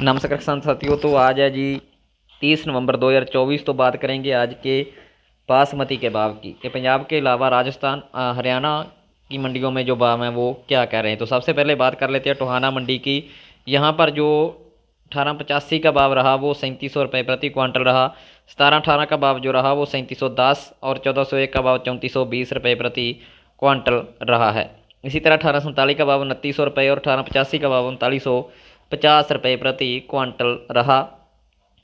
नमस्कार किसान साथियों तो आज है जी 30 नवंबर 2024 तो बात करेंगे आज के बासमती के भाव की। कि पंजाब के अलावा राजस्थान हरियाणा की मंडियों में जो भाव हैं वो क्या कह रहे हैं? तो सबसे पहले बात कर लेते हैं टोहाना मंडी की। यहाँ पर जो अठारह पचासी का भाव रहा, वो सैंतीस सौ रुपये प्रति क्वांटल रहा। सतारह अठारह का भाव जो रहा, वो सैंतीस सौ दस और चौदह सौ एक का भाव चौंतीस सौ बीस रुपये प्रति क्वांटल रहा है। इसी तरह अठारह सौ उनतालीस का भाव उनतीस सौ रुपये और अठारह पचासी का भाव उनतालीस सौ पचास रुपये प्रति क्वांटल रहा।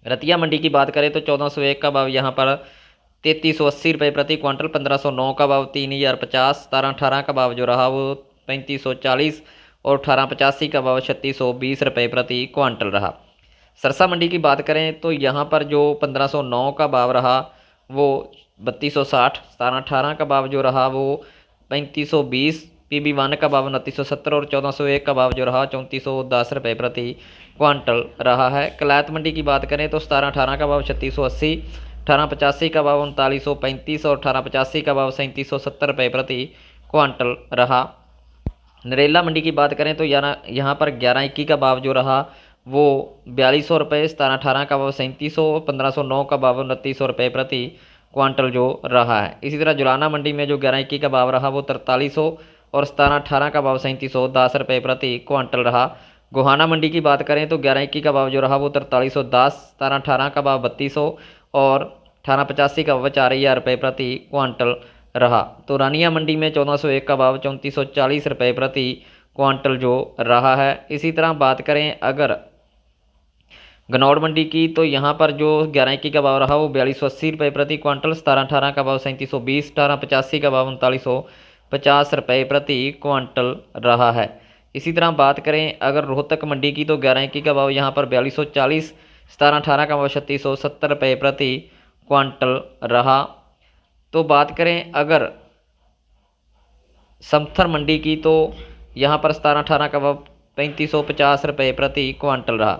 रतिया मंडी की बात करें तो चौदह सौ एक का भाव यहाँ पर तैंतीस सौ अस्सी रुपये प्रति क्वांटल, पंद्रह सौ नौ का भाव तीन हज़ार पचास, सतारह अठारह का भाव जो रहा वो पैंतीस सौ चालीस और अठारह पचासी का भाव छत्तीस सौ बीस रुपये प्रति क्वांटल रहा। सरसा मंडी की बात करें तो यहाँ पर जो पंद्रह सौ नौ का भाव रहा वो बत्तीस सौ साठ, सतारह अठारह का भाव जो रहा वो पैंतीस सौ बीस पी बी वन का भाव उनतीस सौ सत्तर और चौदह सौ एक का भाव जो रहा, चौंतीस सौ दस रुपये प्रति क्वांटल रहा है। कलायत मंडी की बात करें तो सतारह अठारह का भाव छत्तीस सौ अस्सी, अठारह पचासी का भाव उनतालीस सौ पैंतीस और अठारह पचासी का भाव सैंतीस सौ सत्तर रुपये प्रति क्वांटल रहा। नरेला मंडी की बात करें तो यहाँ यहाँ पर ग्यारह इक्की का भाव जो रहा, वो बयालीस सौ रुपये सतारह अठारह का भाव सैंतीस सौ, पंद्रह सौ नौ का भाव उनतीस सौ रुपये प्रति क्वांटल जो रहा है। इसी तरह जुलाना मंडी में जो ग्यारह इक्की का भाव रहा, वो तरतालीस सौ और सतारह अठारह का भाव सैंतीस सौ दस रुपये प्रति क्वांटल रहा। गोहाना मंडी की बात करें तो ग्यारह इक्की का भाव जो रहा वो तरतालीस सौ दस, सतारह अठारह का भाव बत्तीस सौ और अठारह पचासी का भाव चार हज़ार रुपये प्रति क्वांटल रहा। तो रानिया मंडी में चौदह सौ एक का भाव चौंतीस सौ चालीस रुपये प्रति क्वांटल जो रहा है। इसी तरह बात करें अगर गनौर मंडी की तो यहाँ पर जो ग्यारह इक्की का भाव रहा वो बयालीस सौ अस्सी रुपये प्रति क्वांटल, सतारह अठारह का भाव सैंतीस सौ बीस अठारह पचासी का भाव उनतालीस सौ पचास रुपये प्रति क्वांटल रहा है। इसी तरह बात करें, अगर रोहतक मंडी की तो ग्यारह इक्की का भाव यहाँ पर बयालीस सौ चालीस, सतारह अठारह का भाव छत्तीस सौ सत्तर रुपये प्रति क्वांटल रहा। तो बात करें, अगर समथर मंडी की तो यहाँ पर सतारह अठारह का भाव पैंतीस सौ पचास रुपये प्रति क्वांटल रहा।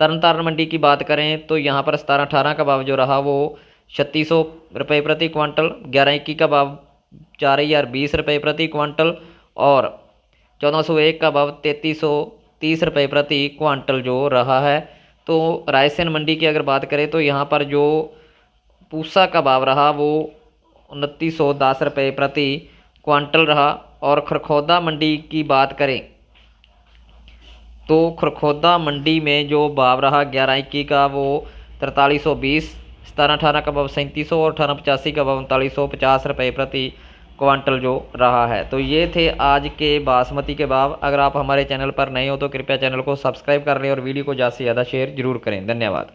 तरन तारण मंडी की बात करें तो यहाँ पर सतारह अठारह का भाव जो रहा, वो छत्तीस सौ रुपये प्रति क्वांटल, ग्यारह इक्की का भाव चार हज़ार बीस रुपये प्रति क्वांटल और चौदह सौ एक का भाव तैंतीस सौ तीस रुपये प्रति क्वांटल जो रहा है। तो रायसेन मंडी की अगर बात करें तो यहाँ पर जो पूसा का भाव रहा वो उनतीस सौ दस रुपये प्रति क्वांटल रहा। और खरखौदा मंडी की बात करें तो खरखौदा मंडी में जो भाव रहा ग्यारह इक्की का वो तरतालीस सौ बीस, सतारह अठारह का भाव सैंतीस सौ और अठारह पचासी का भाव उनतालीस सौ पचास रुपये प्रति क्वांटल जो रहा है। तो ये थे आज के बासमती के भाव। अगर आप हमारे चैनल पर नए हो तो कृपया चैनल को सब्सक्राइब कर लें और वीडियो को ज़्यादा से ज़्यादा शेयर ज़रूर करें। धन्यवाद।